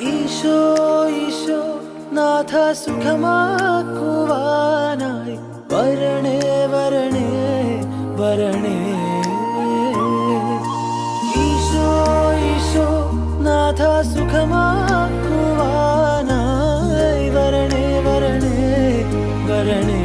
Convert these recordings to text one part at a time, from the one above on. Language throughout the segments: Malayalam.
ഈശോ ഈശോ നാഥ സുഖമാക്കുവാനായി. വരണേ വരണേ വരണേ. ഈശോ ഈശോ നാഥ സുഖമാക്കുവാനായി. വരണേ വരണേ വരണേ.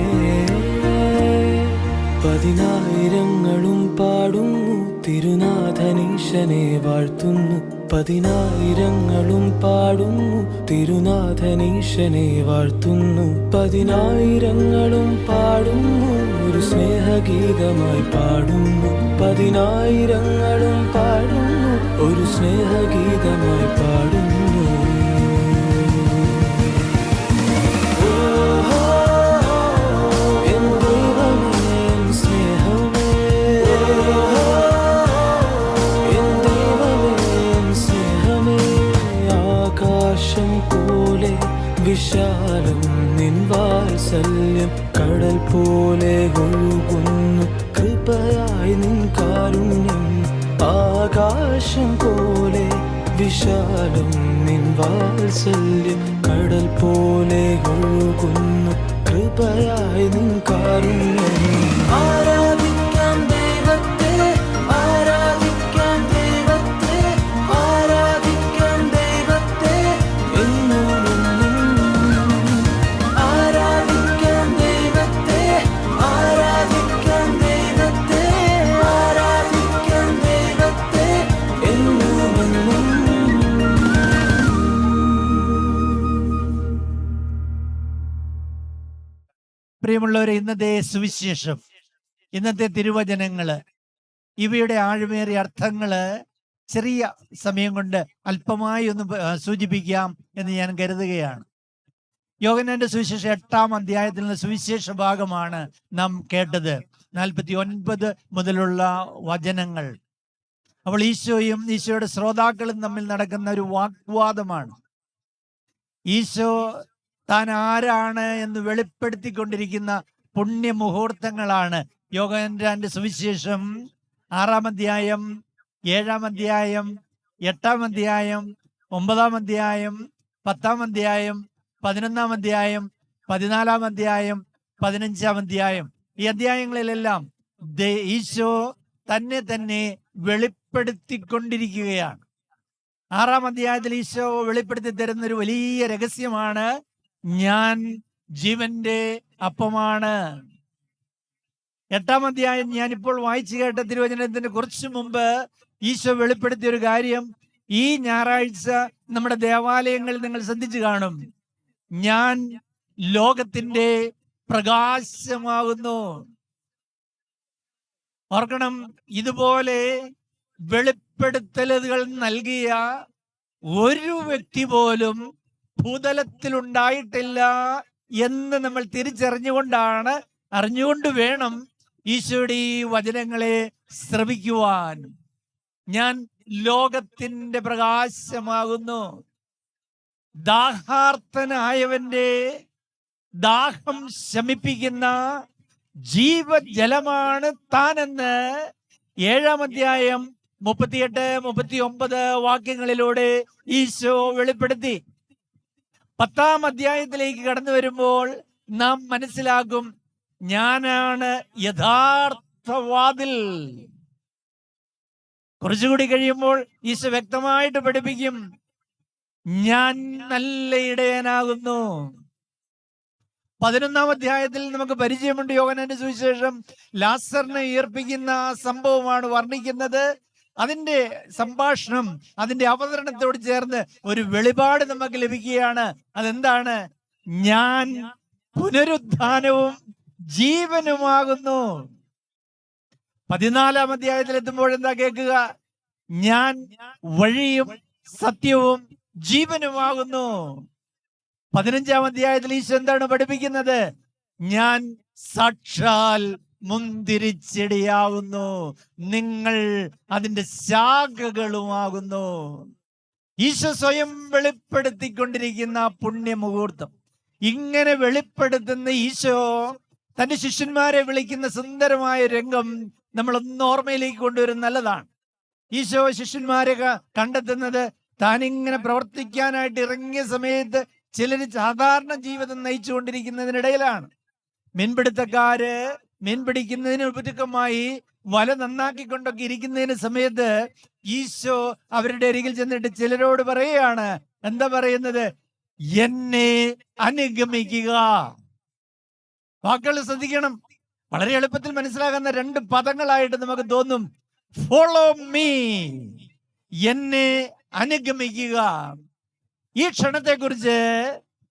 പതിനായിരങ്ങളും പാടുന്നു തിരുനാഥനീശനെ വാഴ്ത്തുന്നു. പതിനായിരങ്ങളും പാടുന്നു. തിരുനാഥനീശനെ വാഴ്ത്തുന്നു. പതിനായിരങ്ങളും പാടുന്നു. ഒരു സ്നേഹഗീതമായി പാടുന്നു. പതിനായിരങ്ങളും പാടുന്നു. ഒരു സ്നേഹഗീതമായി പാടുന്നു. വാത്സല്യം കടൽ പോലെ ഒഴുകുന്നു. കൃപയായി നിൻ കാരുണ്യം ആകാശം പോലെ വിശാലം നിൻ വാത്സല്യം കടൽ പോലെ ഒഴുകുന്നു. കൃപയായി നിൻ കാരുണ്യം ആരാധിക്കാം പ്രിയമുള്ളവരെ ഇന്നത്തെ സുവിശേഷം ഇന്നത്തെ തിരുവചനങ്ങൾ ഇവയുടെ ആഴമേറിയ അർത്ഥങ്ങൾ ചെറിയ സമയം കൊണ്ട് അല്പമായി ഒന്ന് സൂചിപ്പിക്കാം എന്ന് ഞാൻ കരുതുകയാണ്. യോഗനന്റെ സുവിശേഷം എട്ടാം അധ്യായത്തിൽ നിന്ന് സുവിശേഷ ഭാഗമാണ് നാം കേട്ടത്. നാൽപ്പത്തി ഒൻപത് മുതലുള്ള വചനങ്ങൾ. അപ്പോൾ ഈശോയും ഈശോയുടെ ശ്രോതാക്കളും തമ്മിൽ നടക്കുന്ന ഒരു വാഗ്വാദമാണ്. ഈശോ താൻ ആരാണ് എന്ന് വെളിപ്പെടുത്തിക്കൊണ്ടിരിക്കുന്ന പുണ്യമുഹൂർത്തങ്ങളാണ്. മുഹൂർത്തങ്ങളാണ് യോഗേന്ദ്രന്റെ സുവിശേഷം ആറാം അധ്യായം ഏഴാം അധ്യായം എട്ടാം അധ്യായം ഒമ്പതാം അധ്യായം പത്താം അധ്യായം പതിനൊന്നാം അധ്യായം പതിനാലാം അധ്യായം പതിനഞ്ചാം അധ്യായം. ഈ അധ്യായങ്ങളിലെല്ലാം ഈശോ തന്നെ തന്നെ വെളിപ്പെടുത്തിക്കൊണ്ടിരിക്കുകയാണ്. ആറാം അധ്യായത്തിൽ ഈശോ വെളിപ്പെടുത്തി തരുന്ന ഒരു വലിയ രഹസ്യമാണ് ഞാൻ ജീവന്റെ അപ്പമാണ്. എട്ടാം അധ്യായം ഞാനിപ്പോൾ വായിച്ചു കേട്ട തിരുവചനത്തിന് കുറച്ചു മുമ്പ് ഈശോ വെളിപ്പെടുത്തിയ ഒരു കാര്യം. ഈ ഞായറാഴ്ച നമ്മുടെ ദേവാലയങ്ങളിൽ നിങ്ങൾ ശ്രദ്ധിച്ചു കാണും. ഞാൻ ലോകത്തിന്റെ പ്രകാശമാകുന്നു. ഓർക്കണം ഇതുപോലെ വെളിപ്പെടുത്തലുകൾ നൽകിയ ഒരു വ്യക്തി പോലും ഭൂതലത്തിൽ ഉണ്ടായിട്ടില്ല എന്ന് നമ്മൾ തിരിച്ചറിഞ്ഞുകൊണ്ടാണ് അറിഞ്ഞുകൊണ്ട് വേണം ഈശോയുടെ ഈ വചനങ്ങളെ ശ്രവിക്കുവാൻ. ഞാൻ ലോകത്തിന്റെ പ്രകാശമാകുന്നു. ദാഹാർത്ഥനായവന്റെ ദാഹം ശമിപ്പിക്കുന്ന ജീവജലമാണ് താനെന്ന് ഏഴാം അധ്യായം മുപ്പത്തിയെട്ട് മുപ്പത്തി ഒമ്പത് വാക്യങ്ങളിലൂടെ ഈശോ വെളിപ്പെടുത്തി. പത്താം അധ്യായത്തിലേക്ക് കടന്നു വരുമ്പോൾ നാം മനസ്സിലാകും ഞാനാണ് യഥാർത്ഥവാതിൽ. കുറച്ചുകൂടി കഴിയുമ്പോൾ ഈശോ വ്യക്തമായിട്ട് പഠിപ്പിക്കും ഞാൻ നല്ല ഇടയനാകുന്നു പതിനൊന്നാം അധ്യായത്തിൽ നമുക്ക് പരിചയമുണ്ട് യോഗനന്റെ സുവിശേഷം. ലാസറിനെ ഈർപ്പിക്കുന്ന സംഭവമാണ് വർണിക്കുന്നത്. അതിന്റെ സംഭാഷണം അതിന്റെ അവതരണത്തോട് ചേർന്ന് ഒരു വെളിപാട് നമുക്ക് ലഭിക്കുകയാണ്. അതെന്താണ്? ഞാൻ പുനരുത്ഥാനവും ജീവനുമാകുന്നു. പതിനാലാം അധ്യായത്തിൽ എത്തുമ്പോൾ എന്താ കേൾക്കുക? ഞാൻ വഴിയും സത്യവും ജീവനുമാകുന്നു. പതിനഞ്ചാം അധ്യായത്തിൽ ഈശോ എന്താണ് പഠിപ്പിക്കുന്നത്? ഞാൻ സാക്ഷാൽ മുന്തിരിച്ചെടിയാകുന്നു നിങ്ങൾ അതിന്റെ ശാഖകളുമാകുന്നു. ഈശോ സ്വയം വെളിപ്പെടുത്തിക്കൊണ്ടിരിക്കുന്ന പുണ്യ മുഹൂർത്തം ഇങ്ങനെ വെളിപ്പെടുത്തുന്ന ഈശോ തന്റെ ശിഷ്യന്മാരെ വിളിക്കുന്ന സുന്ദരമായ രംഗം നമ്മൾ ഒന്ന് ഓർമ്മയിലേക്ക് കൊണ്ടുവരും നല്ലതാണ്. ഈശോ ശിഷ്യന്മാരെ കണ്ടെത്തുന്നത് താനിങ്ങനെ പ്രവർത്തിക്കാനായിട്ട് ഇറങ്ങിയ സമയത്ത് ചിലര് സാധാരണ ജീവിതം നയിച്ചുകൊണ്ടിരിക്കുന്നതിനിടയിലാണ്. മീൻപിടുത്തക്കാര് മീൻ പിടിക്കുന്നതിന് ഉപരിക്കമായി വല നന്നാക്കിക്കൊണ്ടൊക്കെ ഇരിക്കുന്നതിന് സമയത്ത് ഈശോ അവരുടെ അരികിൽ ചെന്നിട്ട് ചിലരോട് പറയുകയാണ്. എന്താ പറയുന്നത്? എന്നെ അനുഗമിക്കുക. വാക്കുകൾ ശ്രദ്ധിക്കണം. വളരെ എളുപ്പത്തിൽ മനസ്സിലാകുന്ന രണ്ട് പദങ്ങളായിട്ട് നമുക്ക് തോന്നും. ഫോളോ മീ എന്നെ അനുഗമിക്കുക. ഈ ക്ഷണത്തെക്കുറിച്ച്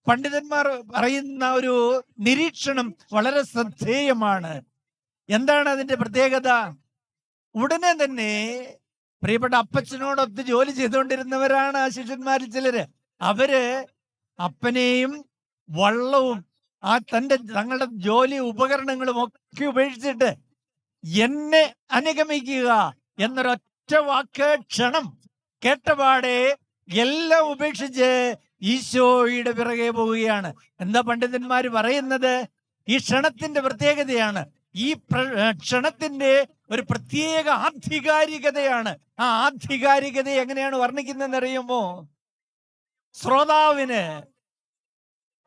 പണ്ഡിതന്മാർ പറയുന്ന ഒരു നിരീക്ഷണം വളരെ ശ്രദ്ധേയമാണ്. എന്താണ് അതിന്റെ പ്രത്യേകത? ഉടനെ തന്നെ പ്രിയപ്പെട്ട അപ്പച്ചനോടൊത്ത് ജോലി ചെയ്തുകൊണ്ടിരുന്നവരാണ് ആ ശിഷ്യന്മാരിൽ ചിലര്. അവർ അപ്പനെയും വള്ളവും ആ തന്റെ തങ്ങളുടെ ജോലി ഉപകരണങ്ങളും ഒക്കെ ഉപേക്ഷിച്ചിട്ട് എന്നെ അനുഗമിക്കുക എന്നൊരൊറ്റ വാക്ക് ക്ഷണം കേട്ടപാടെ എല്ലാം ഉപേക്ഷിച്ച് ഈശോയുടെ പിറകെ പോവുകയാണ്. എന്താ പണ്ഡിതന്മാർ പറയുന്നത്? ഈ ക്ഷണത്തിന്റെ പ്രത്യേകതയാണ്. ഈ ക്ഷണത്തിന്റെ ഒരു പ്രത്യേക ആധികാരികതയാണ്. ആ ആധികാരികത എങ്ങനെയാണ് വർണിക്കുന്നതെന്ന് അറിയുമോ ശ്രോതാവിന്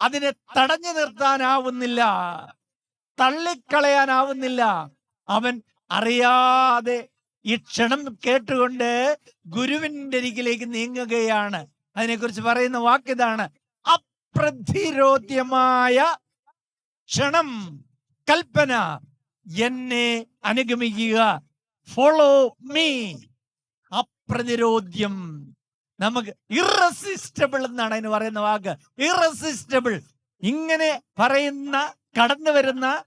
അതിനെ തടഞ്ഞു നിർത്താനാവുന്നില്ല. തള്ളിക്കളയാനാവുന്നില്ല. അവൻ അറിയാതെ ഈ ക്ഷണം കേട്ടുകൊണ്ട് ഗുരുവിന്റെ അരികിലേക്ക് നീങ്ങുകയാണ്. അതിനെക്കുറിച്ച് പറയുന്ന വാക്ക് ഇതാണ് അപ്രതിരോധ്യമായ ക്ഷണം കൽപ്പന. എന്നെ അനുഗമിക്കുക. ഫോളോ മീ അപ്രതിരോധ്യം. നമുക്ക് ഇറസിസ്റ്റബിൾ എന്നാണ് അതിന് പറയുന്ന വാക്ക്. ഇറസിസ്റ്റബിൾ ഇങ്ങനെ പറയുന്ന കടന്നു വരുന്ന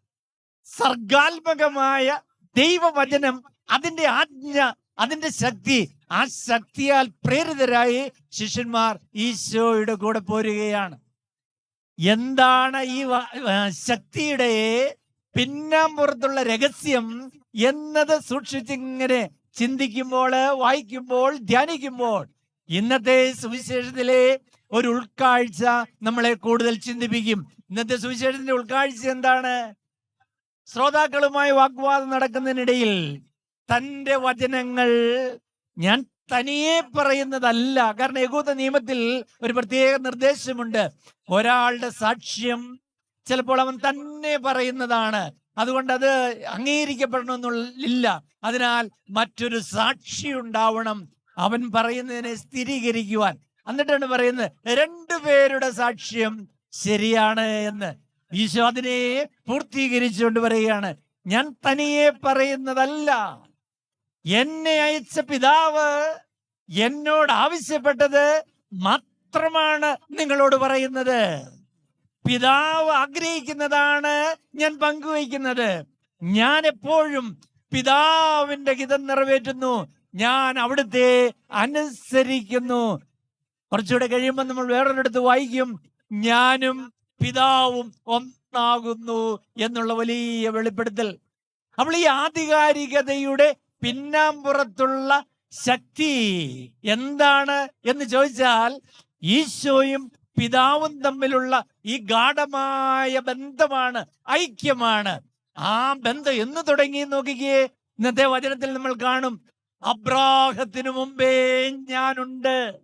സർഗാത്മകമായ ദൈവവചനം അതിന്റെ ആജ്ഞ അതിന്റെ ശക്തി ആ ശക്തിയാൽ പ്രേരിതരായി ശിഷ്യന്മാർ ഈശോയുടെ കൂടെ പോരുകയാണ്. എന്താണ് ഈ ശക്തിയുടെ പിന്നാമ്പുറത്തുള്ള രഹസ്യം എന്നത് സൂക്ഷിച്ചിങ്ങനെ ചിന്തിക്കുമ്പോൾ വായിക്കുമ്പോൾ ധ്യാനിക്കുമ്പോൾ ഇന്നത്തെ സുവിശേഷത്തിലെ ഒരു ഉൾക്കാഴ്ച നമ്മളെ കൂടുതൽ ചിന്തിപ്പിക്കും. ഇന്നത്തെ സുവിശേഷത്തിന്റെ ഉൾക്കാഴ്ച എന്താണ്? ശ്രോതാക്കളുമായി വാഗ്വാദം നടക്കുന്നതിനിടയിൽ തന്റെ വചനങ്ങൾ ഞാൻ തനിയെ പറയുന്നതല്ല. കാരണം യഹൂദ നിയമത്തിൽ ഒരു പ്രത്യേക നിർദ്ദേശമുണ്ട്. ഒരാളുടെ സാക്ഷ്യം ചിലപ്പോൾ അവൻ തന്നെ പറയുന്നതാണ്. അതുകൊണ്ട് അത് അംഗീകരിക്കപ്പെടണമെന്നില്ല. അതിനാൽ മറ്റൊരു സാക്ഷി ഉണ്ടാവണം. അവൻ പറയുന്നതിനെ സ്ഥിരീകരിക്കുവാൻ. എന്നിട്ടാണ് പറയുന്നത് രണ്ടു പേരുടെ സാക്ഷ്യം ശരിയാണ് എന്ന്. ഈശോ അതിനെ പൂർത്തീകരിച്ചുകൊണ്ട് പറയുകയാണ് ഞാൻ തനിയെ പറയുന്നതല്ല. എന്നെ അയച്ച പിതാവ് എന്നോട് ആവശ്യപ്പെട്ടത് മാത്രമാണ് നിങ്ങളോട് പറയുന്നത്. പിതാവ് ആഗ്രഹിക്കുന്നതാണ് ഞാൻ പങ്കുവയ്ക്കുന്നത്. ഞാൻ എപ്പോഴും പിതാവിന്റെ ഹിതം നിറവേറ്റുന്നു. ഞാൻ അവിടുത്തെ അനുസരിക്കുന്നു. കുറച്ചുകൂടെ കഴിയുമ്പോൾ നമ്മൾ വേറൊരിടത്ത് വായിക്കും. ഞാനും പിതാവും ഒന്നാകുന്നു എന്നുള്ള വലിയ വെളിപ്പെടുത്തൽ. അപ്പോൾ ഈ ആധികാരികതയുടെ പിന്നാമ്പുറത്തുള്ള ശക്തി എന്താണ് എന്ന് ചോദിച്ചാൽ ഈശോയും പിതാവും തമ്മിലുള്ള ഈ ഗാഠമായ ബന്ധമാണ് ഐക്യമാണ്. ആ ബന്ധം എന്ന് തുടങ്ങി നോക്കിക്കേ. ഇന്നത്തെ വചനത്തിൽ നമ്മൾ കാണും അബ്രാഹത്തിനു മുമ്പേ ഞാനുണ്ട്.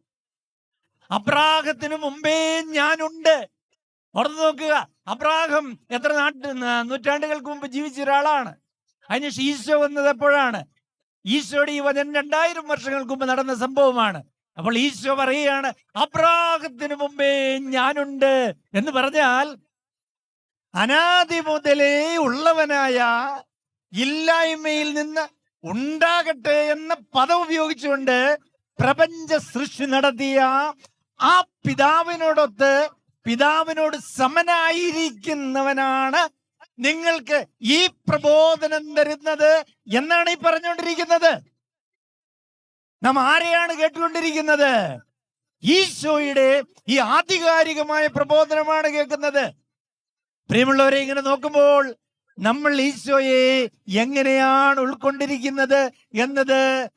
അബ്രാഹത്തിനു മുമ്പേ ഞാനുണ്ട്. ഓർത്തു നോക്കുക അബ്രാഹം എത്ര നാട്ട് നൂറ്റാണ്ടുകൾക്ക് മുമ്പ് ജീവിച്ച ഒരാളാണ്. അതിനുശേഷം ഈശോ വന്നത് എപ്പോഴാണ്? ഈശോയുടെ ഈ വചനം രണ്ടായിരം വർഷങ്ങൾക്ക് മുമ്പ് നടന്ന സംഭവമാണ്. അപ്പോൾ ഈശോ പറയുകയാണ് അപ്രാഹത്തിന് മുമ്പേ ഞാനുണ്ട്. എന്ന് പറഞ്ഞാൽ അനാദി മുതലേ ഉള്ളവനായ ഇല്ലായ്മയിൽ നിന്ന് ഉണ്ടാകട്ടെ എന്ന പദം ഉപയോഗിച്ചുകൊണ്ട് പ്രപഞ്ച സൃഷ്ടി നടത്തിയ ആ പിതാവിനോടൊത്ത് പിതാവിനോട് സമനായിരിക്കുന്നവനാണ് നിങ്ങൾക്ക് ഈ പ്രബോധനം തരുന്നത് എന്നാണ് ഈ പറഞ്ഞുകൊണ്ടിരിക്കുന്നത്. നാം ആരെയാണ് കേട്ടുകൊണ്ടിരിക്കുന്നത്? ഈശോയുടെ ഈ ആധികാരികമായ പ്രബോധനമാണ് കേൾക്കുന്നത്. പ്രിയമുള്ളവരെ ഇങ്ങനെ നോക്കുമ്പോൾ നമ്മൾ ഈശോയെ എങ്ങനെയാണ് ഉൾക്കൊണ്ടിരിക്കുന്നത് എന്നത്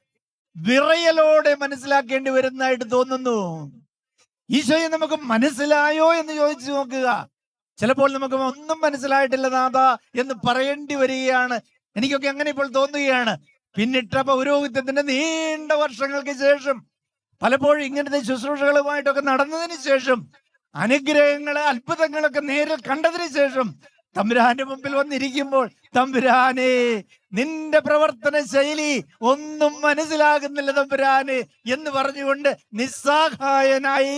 വിറയലോടെ മനസ്സിലാക്കേണ്ടി വരുന്നതായിട്ട് തോന്നുന്നു. ഈശോയെ നമുക്ക് മനസ്സിലായോ എന്ന് ചോദിച്ചു നോക്കുക. ചിലപ്പോൾ നമുക്ക് ഒന്നും മനസ്സിലായിട്ടില്ല നാഥ എന്ന് പറയേണ്ടി വരികയാണ്. എനിക്കൊക്കെ അങ്ങനെ ഇപ്പോൾ തോന്നുകയാണ്. പിന്നിട്ട പൗരോഹിത്യത്തിന്റെ നീണ്ട വർഷങ്ങൾക്ക് ശേഷം പലപ്പോഴും ഇങ്ങനത്തെ ശുശ്രൂഷകളുമായിട്ടൊക്കെ നടന്നതിന് ശേഷം അനുഗ്രഹങ്ങൾ അത്ഭുതങ്ങളൊക്കെ നേരിൽ കണ്ടതിന് ശേഷം തമ്പുരാന്റെ മുമ്പിൽ വന്നിരിക്കുമ്പോൾ തമ്പുരാനെ നിന്റെ പ്രവർത്തന ശൈലി ഒന്നും മനസ്സിലാകുന്നില്ല തമ്പുരാനെ എന്ന് പറഞ്ഞുകൊണ്ട് നിസ്സഹായനായി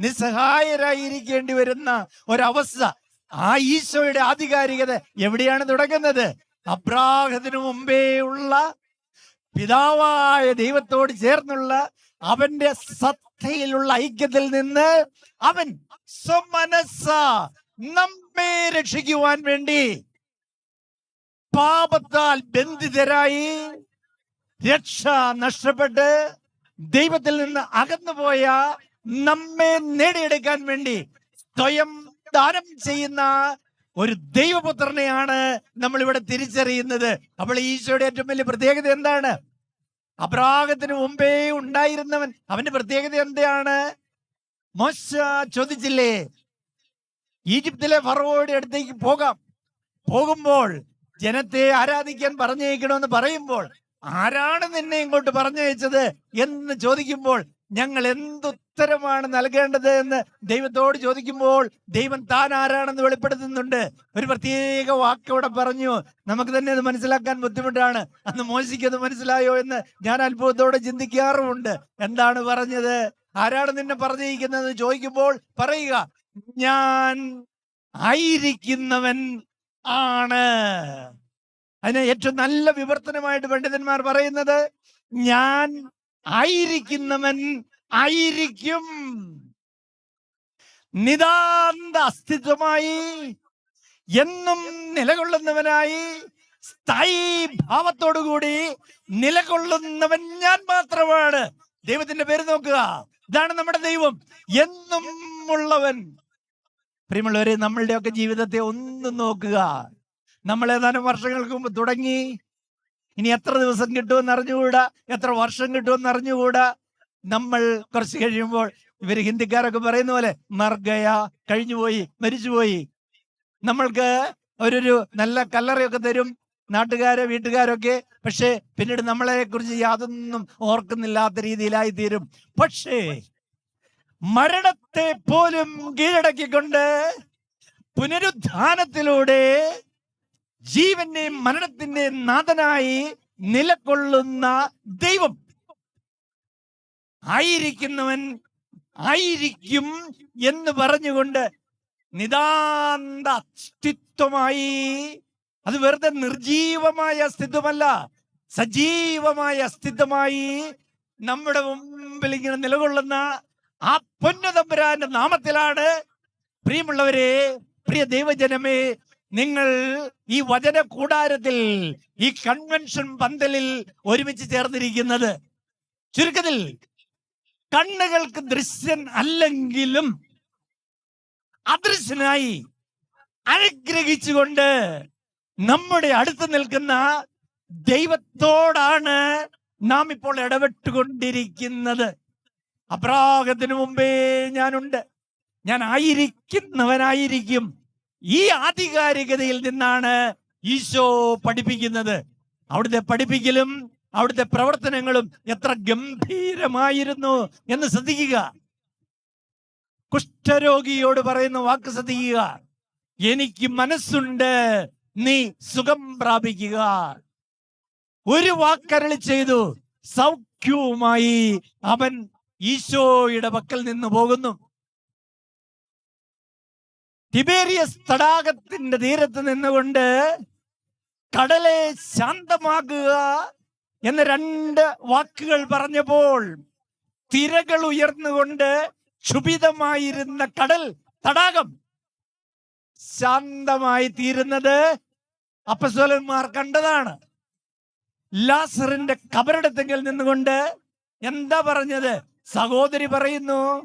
നിസ്സഹായരായി ഇരിക്കേണ്ടി വരുന്ന ഒരവസ്ഥ. ആ ഈശോയുടെ ആധികാരികത എവിടെയാണ് തുടങ്ങുന്നത്? അബ്രാഹത്തിന് മുമ്പേ ഉള്ള പിതാവായ ദൈവത്തോട് ചേർന്നുള്ള അവന്റെ സത്തയിലുള്ള ഐക്യത്തിൽ നിന്ന് അവൻ സ്വമനസ്സ രക്ഷിക്കുവാൻ വേണ്ടി പാപത്താൽ ബന്ധിതരായി രക്ഷ നഷ്ടപ്പെട്ട് ദൈവത്തിൽ നിന്ന് അകന്നുപോയ നമ്മെ നേടിയെടുക്കാൻ വേണ്ടി സ്വയം ദാനം ചെയ്യുന്ന ഒരു ദൈവപുത്രനെയാണ് നമ്മൾ ഇവിടെ തിരിച്ചറിയുന്നത്. അപ്പോൾ ഈശോയുടെ ഏറ്റവും വലിയ പ്രത്യേകത എന്താണ്? അപ്രാഗത്തിന് മുമ്പേ ഉണ്ടായിരുന്നവൻ. അവന്റെ പ്രത്യേകത എന്താണ്? മോശ ചോദിച്ചില്ലേ? ഈജിപ്തിലെ ഫറവോയുടെ അടുത്തേക്ക് പോകാം. പോകുമ്പോൾ ജനത്തെ ആരാധിക്കാൻ പറഞ്ഞയക്കണമെന്ന് പറയുമ്പോൾ ആരാണ് നിന്നെ ഇങ്ങോട്ട് പറഞ്ഞയച്ചത് എന്ന് ചോദിക്കുമ്പോൾ ഞങ്ങൾ എന്തുത്തരമാണ് നൽകേണ്ടത് എന്ന് ദൈവത്തോട് ചോദിക്കുമ്പോൾ ദൈവം താൻ ആരാണെന്ന് വെളിപ്പെടുത്തുന്നുണ്ട്. ഒരു പ്രത്യേക വാക്ക് അവിടെ പറഞ്ഞു. നമുക്ക് തന്നെ അത് മനസ്സിലാക്കാൻ ബുദ്ധിമുട്ടാണ്. അന്ന് മോശിക്ക് അത് മനസ്സിലായോ എന്ന് ഞാൻ അത്ഭുതത്തോടെ ചിന്തിക്കാറുമുണ്ട്. എന്താണ് പറഞ്ഞത്? ആരാണ് നിന്നെ പറഞ്ഞിരിക്കുന്നത് ചോദിക്കുമ്പോൾ പറയുക ഞാൻ ആയിരിക്കുന്നവൻ ആണ്. അതിന് ഏറ്റവും നല്ല വിവർത്തനമായിട്ട് പണ്ഡിതന്മാർ പറയുന്നത് ഞാൻ ആയിരിക്കുന്നവൻ ആയിരിക്കും. നിതാന്ത അസ്തിത്വമായി എന്നും നിലകൊള്ളുന്നവനായി സ്ഥായി ഭാവത്തോടുകൂടി നിലകൊള്ളുന്നവൻ ഞാൻ മാത്രമാണ്. ദൈവത്തിന്റെ പേര് നോക്കുക. ഇതാണ് നമ്മുടെ ദൈവം. എന്നും ഉള്ളവൻ. പ്രിയമുള്ളവരെ നമ്മളുടെയൊക്കെ ജീവിതത്തെ ഒന്ന് നോക്കുക. നമ്മൾ ഏതാനും വർഷങ്ങൾക്ക് മുമ്പ് തുടങ്ങി. ഇനി എത്ര ദിവസം കിട്ടുമെന്ന് അറിഞ്ഞുകൂടാ? എത്ര വർഷം കിട്ടുമെന്ന് അറിഞ്ഞുകൂടാ? നമ്മൾ കുറച്ച് കഴിയുമ്പോൾ ഇവർ ഹിന്ദിക്കാരൊക്കെ പറയുന്ന പോലെ മർഗയ കഴിഞ്ഞുപോയി മരിച്ചുപോയി. നമ്മൾക്ക് ഒരു നല്ല കല്ലറയൊക്കെ തരും നാട്ടുകാരെ വീട്ടുകാരൊക്കെ പക്ഷേ പിന്നീട് നമ്മളെ കുറിച്ച് യാതൊന്നും ഓർക്കുന്നില്ലാത്ത രീതിയിലായി തീരും പക്ഷേ മരണത്തെ പോലും കീഴടക്കിക്കൊണ്ട് പുനരുദ്ധാനത്തിലൂടെ ജീവന്റെ മരണത്തിന്റെ നാഥനായി നിലകൊള്ളുന്ന ദൈവം. ആയിരിക്കുന്നവൻ ആയിരിക്കും എന്ന് പറഞ്ഞുകൊണ്ട് നിതാന്ത അസ്തിത്വമായി അത് വെറുതെ നിർജീവമായ അസ്തിത്വമല്ല സജീവമായ അസ്തിത്വമായി നമ്മുടെ മുമ്പിൽ ഇങ്ങനെ നിലകൊള്ളുന്ന ആ പൊന്നുതമ്പുരാന്റെ നാമത്തിലാണ് പ്രിയമുള്ളവരെ പ്രിയ ദൈവജനമേ നിങ്ങൾ ഈ വചന കൂടാരത്തിൽ ഈ കൺവെൻഷൻ പന്തലിൽ ഒരുമിച്ച് ചേർന്നിരിക്കുന്നത്. ചുരുക്കത്തിൽ കണ്ണുകൾക്ക് ദൃശ്യൻ അല്ലെങ്കിലും അദൃശ്യനായി അനുഗ്രഹിച്ചുകൊണ്ട് നമ്മുടെ അടുത്ത് നിൽക്കുന്ന ദൈവത്തോടാണ് നാം ഇപ്പോൾ ഇടപെട്ടുകൊണ്ടിരിക്കുന്നത്. അപ്രാഗത്തിന് മുമ്പേ ഞാനുണ്ട്. ഞാൻ ആയിരിക്കുന്നവനായിരിക്കും. ഈ ആധികാരികതയിൽ നിന്നാണ് ഈശോ പഠിപ്പിക്കുന്നത്. അവിടുത്തെ പഠിപ്പിക്കലും അവിടുത്തെ പ്രവർത്തനങ്ങളും എത്ര ഗംഭീരമായിരുന്നു എന്ന് ശ്രദ്ധിക്കുക. കുഷ്ഠരോഗിയോട് പറയുന്ന വാക്ക് ശ്രദ്ധിക്കുക. എനിക്ക് മനസ്സുണ്ട് നീ സുഖം പ്രാപിക്കുക. ഒരു വാക്കരളി ചെയ്തു സൗഖ്യവുമായി അവൻ ഈശോയുടെ പക്കൽ നിന്ന് പോകുന്നു. തിബേരിയസ് തടാകത്തിന്റെ തീരത്ത് നിന്നുകൊണ്ട് കടലെ ശാന്തമാക്കുക എന്ന രണ്ട് വാക്കുകൾ പറഞ്ഞപ്പോൾ തിരകൾ ഉയർന്നുകൊണ്ട് ക്ഷുഭിതമായിരുന്ന കടൽ തടാകം ശാന്തമായി തീരുന്നത് അപ്പസ്വലന്മാർ കണ്ടതാണ്. ലാസറിന്റെ കബറിടത്തെങ്കിൽ നിന്നുകൊണ്ട് എന്താ പറഞ്ഞത്? സഹോദരി പറയുന്നു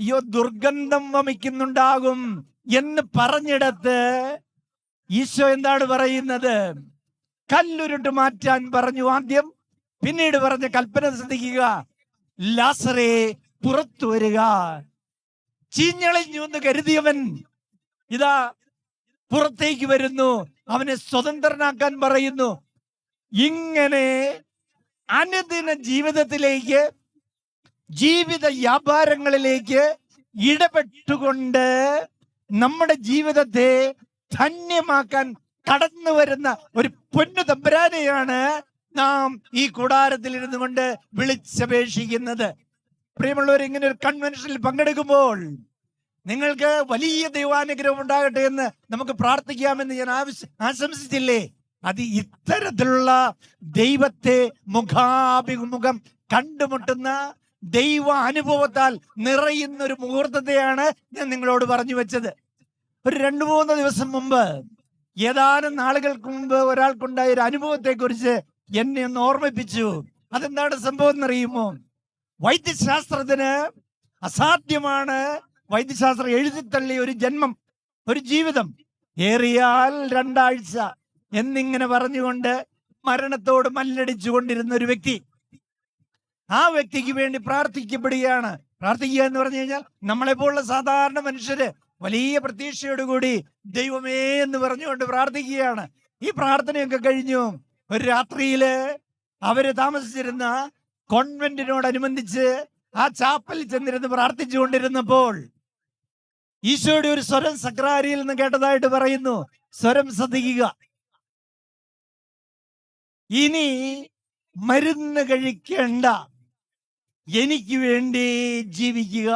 അയ്യോ ദുർഗന്ധം വമിക്കുന്നുണ്ടാകും എന്ന് പറഞ്ഞിടത്ത് ഈശോ എന്താണ് പറയുന്നത്? കല്ലുരുട്ട് മാറ്റാൻ പറഞ്ഞു ആദ്യം. പിന്നീട് പറഞ്ഞ കൽപ്പന ശ്രദ്ധിക്കുക. ലാസറെ പുറത്തു വരിക. ചീഞ്ഞളിഞ്ഞു എന്ന് കരുതിയവൻ ഇതാ പുറത്തേക്ക് വരുന്നു. അവനെ സ്വതന്ത്രനാക്കാൻ പറയുന്നു. ഇങ്ങനെ അനുദിന ജീവിതത്തിലേക്ക് ജീവിത വ്യാപാരങ്ങളിലേക്ക് ഇടപെട്ടുകൊണ്ട് നമ്മുടെ ജീവിതത്തെ ധന്യമാക്കാൻ കടന്നു വരുന്ന ഒരു പൊന്നു തമ്പരാനെയാണ് നാം ഈ കൂടാരത്തിൽ ഇരുന്നു കൊണ്ട് വിളിച്ചപേക്ഷിക്കുന്നത്. പ്രിയമുള്ളവർ ഇങ്ങനെ ഒരു കൺവെൻഷനിൽ പങ്കെടുക്കുമ്പോൾ നിങ്ങൾക്ക് വലിയ ദൈവാനുഗ്രഹം ഉണ്ടാകട്ടെ എന്ന് നമുക്ക് പ്രാർത്ഥിക്കാമെന്ന് ഞാൻ ആവശ്യ ആശംസിച്ചില്ലേ? അത് ഇത്തരത്തിലുള്ള ദൈവത്തെ മുഖാഭിമുഖം കണ്ടുമുട്ടുന്ന ദൈവ അനുഭവത്താൽ നിറയുന്ന ഒരു മുഹൂർത്തത്തെയാണ് ഞാൻ നിങ്ങളോട് പറഞ്ഞു വെച്ചത്. ഒരു രണ്ടു മൂന്ന് ദിവസം മുമ്പ് ഏതാനും നാളുകൾക്ക് മുമ്പ് ഒരാൾക്കുണ്ടായ ഒരു അനുഭവത്തെ കുറിച്ച് എന്നെ ഒന്ന് ഓർമ്മിപ്പിച്ചു. അതെന്താണ് സംഭവം എന്നറിയുമോ? വൈദ്യശാസ്ത്രത്തിന് അസാധ്യമാണ് വൈദ്യശാസ്ത്രം എഴുതിത്തള്ളിയ ഒരു ജന്മം ഒരു ജീവിതം. ഏറിയാൽ രണ്ടാഴ്ച എന്നിങ്ങനെ പറഞ്ഞുകൊണ്ട് മരണത്തോട് മല്ലടിച്ചു കൊണ്ടിരുന്ന ഒരു വ്യക്തി ആ വ്യക്തിക്ക് വേണ്ടി പ്രാർത്ഥിക്കപ്പെടുകയാണ്. പ്രാർത്ഥിക്കുക എന്ന് പറഞ്ഞു കഴിഞ്ഞാൽ നമ്മളെ പോലുള്ള സാധാരണ മനുഷ്യര് വലിയ പ്രതീക്ഷയോടുകൂടി ദൈവമേ എന്ന് പറഞ്ഞുകൊണ്ട് പ്രാർത്ഥിക്കുകയാണ്. ഈ പ്രാർത്ഥനയൊക്കെ കഴിഞ്ഞു. ഒരു രാത്രിയിൽ അവർ താമസിച്ചിരുന്ന കോൺവെന്റിനോടനുബന്ധിച്ച് ആ ചാപ്പലിൽ ചെന്നിരുന്ന് പ്രാർത്ഥിച്ചു കൊണ്ടിരുന്നപ്പോൾ ഈശോയുടെ ഒരു സ്വരം സക്രാരിയിൽ നിന്ന് കേട്ടതായിട്ട് പറയുന്നു. സ്വരം ശ്രദ്ധിക്കുക. ഇനി മരുന്ന് കഴിക്കേണ്ട എനിക്ക് വേണ്ടി ജീവിക്കുക.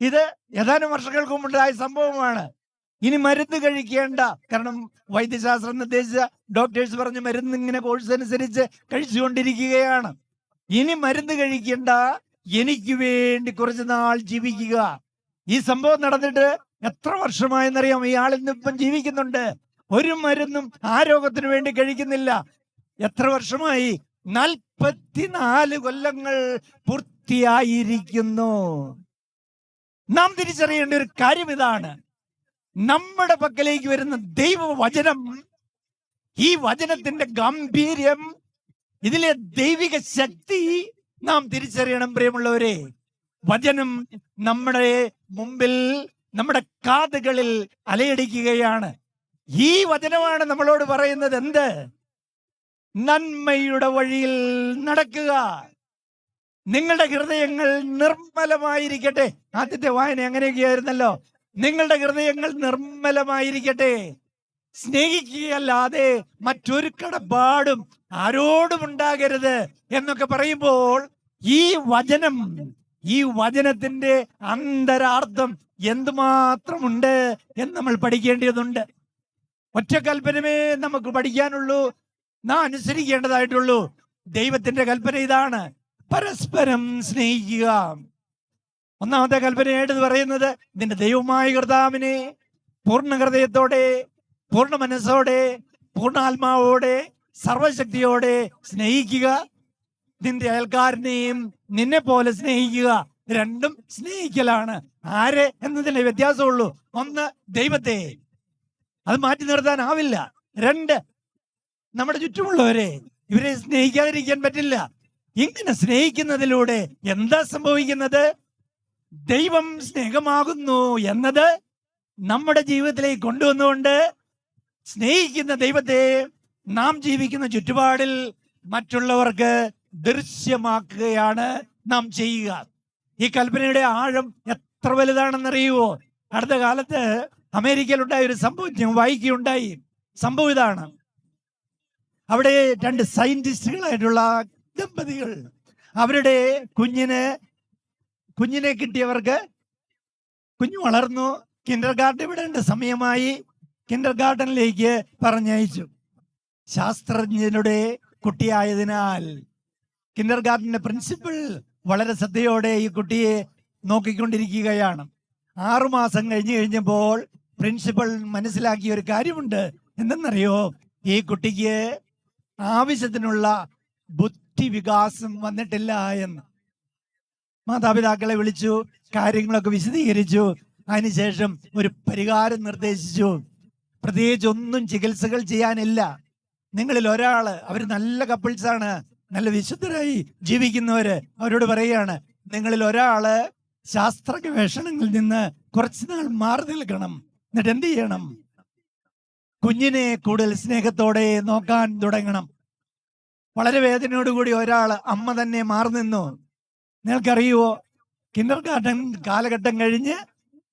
ഇത് ഏതാനും വർഷങ്ങൾക്ക് മുമ്പുണ്ടായ സംഭവമാണ്. ഇനി മരുന്ന് കഴിക്കേണ്ട. കാരണം വൈദ്യശാസ്ത്രം നിർദ്ദേശിച്ച ഡോക്ടേഴ്സ് പറഞ്ഞ മരുന്ന് ഇങ്ങനെ കോഴ്സ് അനുസരിച്ച് കഴിച്ചുകൊണ്ടിരിക്കുകയാണ്. ഇനി മരുന്ന് കഴിക്കേണ്ട. എനിക്ക് വേണ്ടി കുറച്ച് നാൾ ജീവിക്കുക. ഈ സംഭവം നടന്നിട്ട് എത്ര വർഷമായെന്നറിയാം ഇയാൾ ഇന്നിപ്പം ജീവിക്കുന്നുണ്ട്. ഒരു മരുന്നും ആ രോഗത്തിന് വേണ്ടി കഴിക്കുന്നില്ല. എത്ര വർഷമായി? നാൽപ്പത്തിനാല് കൊല്ലങ്ങൾ പൂർത്തിയായിരിക്കുന്നു. നാം തിരിച്ചറിയേണ്ട ഒരു കാര്യം ഇതാണ്. നമ്മുടെ പക്കലേക്ക് വരുന്ന ദൈവവചനം ഈ വചനത്തിന്റെ ഗാംഭീര്യം ഇതിലെ ദൈവിക ശക്തി നാം തിരിച്ചറിയണം പ്രിയമുള്ളവരെ. വചനം നമ്മുടെ മുമ്പിൽ നമ്മുടെ കാതുകളിൽ അലയടിക്കുകയാണ്. ഈ വചനമാണ് നമ്മളോട് പറയുന്നത് എന്ത്? നന്മയുടെ വഴിയിൽ നടക്കുക. നിങ്ങളുടെ ഹൃദയങ്ങൾ നിർമ്മലമായിരിക്കട്ടെ. ആദ്യത്തെ വായന അങ്ങനെയൊക്കെയായിരുന്നല്ലോ. നിങ്ങളുടെ ഹൃദയങ്ങൾ നിർമ്മലമായിരിക്കട്ടെ. സ്നേഹിക്കുകയല്ലാതെ മറ്റൊരു കടപ്പാടും ആരോടും ഉണ്ടാകരുത് എന്നൊക്കെ പറയുമ്പോൾ ഈ വചനം ഈ വചനത്തിന്റെ അന്തരാർത്ഥം എന്തുമാത്രമുണ്ട് എന്ന് നമ്മൾ പഠിക്കേണ്ടതുണ്ട്. ഒറ്റ കൽപ്പനമേ നമുക്ക് പഠിക്കാനുള്ളൂ. നാം അനുസരിക്കേണ്ടതായിട്ടുള്ളൂ. ദൈവത്തിന്റെ കൽപ്പന ഇതാണ്. പരസ്പരം സ്നേഹിക്കുക. ഒന്നാമത്തെ കൽപ്പനയായിട്ട് പറയുന്നത് നിന്റെ ദൈവമായ കർത്താവിനെ പൂർണ ഹൃദയത്തോടെ പൂർണ മനസ്സോടെ പൂർണ ആത്മാവോടെ സർവശക്തിയോടെ സ്നേഹിക്കുക. നിന്റെ അയൽക്കാരനെയും നിന്നെ പോലെ സ്നേഹിക്കുക. രണ്ടും സ്നേഹിക്കലാണ്. ആരെ എന്നതിന്റെ വ്യത്യാസമുള്ളൂ ഒന്ന് ദൈവത്തെ. അത് മാറ്റി നിർത്താനാവില്ല. രണ്ട് നമ്മുടെ ചുറ്റുമുള്ളവരെ ഇവരെ സ്നേഹിക്കാതിരിക്കാൻ പറ്റില്ല. ഇങ്ങനെ സ്നേഹിക്കുന്നതിലൂടെ എന്താ സംഭവിക്കുന്നത്? ദൈവം സ്നേഹമാകുന്നു എന്നത് നമ്മുടെ ജീവിതത്തിലേക്ക് കൊണ്ടുവന്നുകൊണ്ട് സ്നേഹിക്കുന്ന ദൈവത്തെ നാം ജീവിക്കുന്ന ചുറ്റുപാടിൽ മറ്റുള്ളവർക്ക് ദൃശ്യമാക്കുകയാണ് നാം ചെയ്യുക. ഈ കൽപ്പനയുടെ ആഴം എത്ര വലുതാണെന്നറിയുവോ? അടുത്ത കാലത്ത് അമേരിക്കയിലുണ്ടായ ഒരു സംഭവം വായിക്കുകയുണ്ടായി. സംഭവം ഇതാണ്. അവിടെ രണ്ട് സയന്റിസ്റ്റുകളായിട്ടുള്ള ദമ്പതികൾ. അവരുടെ കുഞ്ഞിന് കുഞ്ഞിനെ കിട്ടിയവർക്ക് കുഞ്ഞു വളർന്നു. കിൻഡർ ഗാർഡൻ വിടേണ്ട സമയമായി കിൻഡർ ഗാർഡനിലേക്ക് പറഞ്ഞയച്ചു. ശാസ്ത്രജ്ഞരുടെ കുട്ടിയായതിനാൽ കിൻഡർ ഗാർഡന്റെ പ്രിൻസിപ്പൽ വളരെ ശ്രദ്ധയോടെ ഈ കുട്ടിയെ നോക്കിക്കൊണ്ടിരിക്കുകയാണ്. ആറുമാസം കഴിഞ്ഞു കഴിഞ്ഞപ്പോൾ പ്രിൻസിപ്പൽ മനസ്സിലാക്കിയ ഒരു കാര്യമുണ്ട്. എന്തെന്നറിയോ? ഈ കുട്ടിക്ക് ആവശ്യത്തിനുള്ള ബുദ്ധി വികാസം വന്നിട്ടില്ല എന്ന്. മാതാപിതാക്കളെ വിളിച്ചു കാര്യങ്ങളൊക്കെ വിശദീകരിച്ചു. അതിനുശേഷം ഒരു പരിഹാരം നിർദ്ദേശിച്ചു. പ്രത്യേകിച്ച് ഒന്നും ചികിത്സകൾ ചെയ്യാനില്ല. നിങ്ങളിൽ ഒരാൾ അവർ നല്ല കപ്പിൾസ് ആണ് നല്ല വിശുദ്ധരായി ജീവിക്കുന്നവര് അവരോട് പറയുകയാണ് നിങ്ങളിൽ ഒരാൾ ശാസ്ത്ര ഗവേഷണങ്ങളിൽ നിന്ന് കുറച്ചുനാൾ മാറി നിൽക്കണം. എന്നിട്ട് എന്ത് ചെയ്യണം? കുഞ്ഞിനെ കൂടുതൽ സ്നേഹത്തോടെ നോക്കാൻ തുടങ്ങണം. വളരെ വേദനയോടുകൂടി ഒരാൾ അമ്മ തന്നെ മാറി നിന്നു. നിങ്ങൾക്കറിയുവോ കിൻഡർ ഗാർഡൻ കാലഘട്ടം കഴിഞ്ഞ്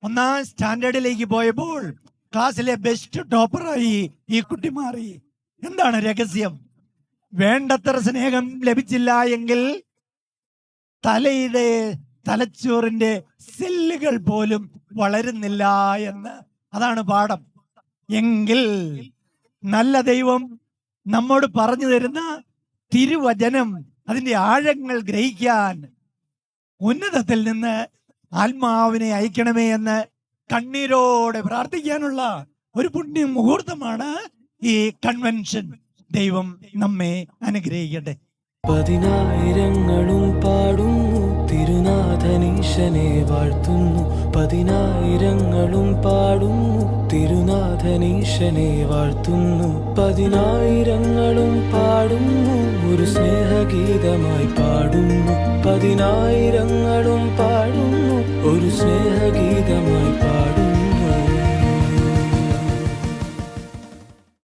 ഒന്നാം സ്റ്റാൻഡേർഡിലേക്ക് പോയപ്പോൾ ക്ലാസ്സിലെ ബെസ്റ്റ് ടോപ്പറായി ഈ കുട്ടി മാറി. എന്താണ് രഹസ്യം? വേണ്ടത്ര സ്നേഹം ലഭിച്ചില്ല എങ്കിൽ തലയുടെ തലച്ചോറിന്റെ സെല്ലുകൾ പോലും വളരുന്നില്ല എന്ന്. അതാണ് പാഠം. എങ്കിൽ നല്ല ദൈവം നമ്മോട് പറഞ്ഞു തരുന്ന തിരുവചനം അതിന്റെ ആഴങ്ങൾ ഗ്രഹിക്കാൻ ഉന്നതത്തിൽ നിന്ന് ആത്മാവിനെ അയക്കണമേ എന്ന് കണ്ണീരോടെ പ്രാർത്ഥിക്കാനുള്ള ഒരു പുണ്യ മുഹൂർത്തമാണ് ഈ കൺവെൻഷൻ. ദൈവം നമ്മെ അനുഗ്രഹിക്കട്ടെ. പതിനായിരങ്ങളും പാടുന്നു. തിരുനാഥനീശനെ വാഴ്ത്തുന്നു. പതിനായിരങ്ങളും പാടുന്നു. തിരുനാഥനീശനെ വാഴ്ത്തുന്നു. പതിനായിരങ്ങളും പാടുന്നു. ഒരു സ്നേഹഗീതമായി പാടുന്നു. പതിനായിരങ്ങളും പാടുന്നു. ഒരു സ്നേഹഗീതമായി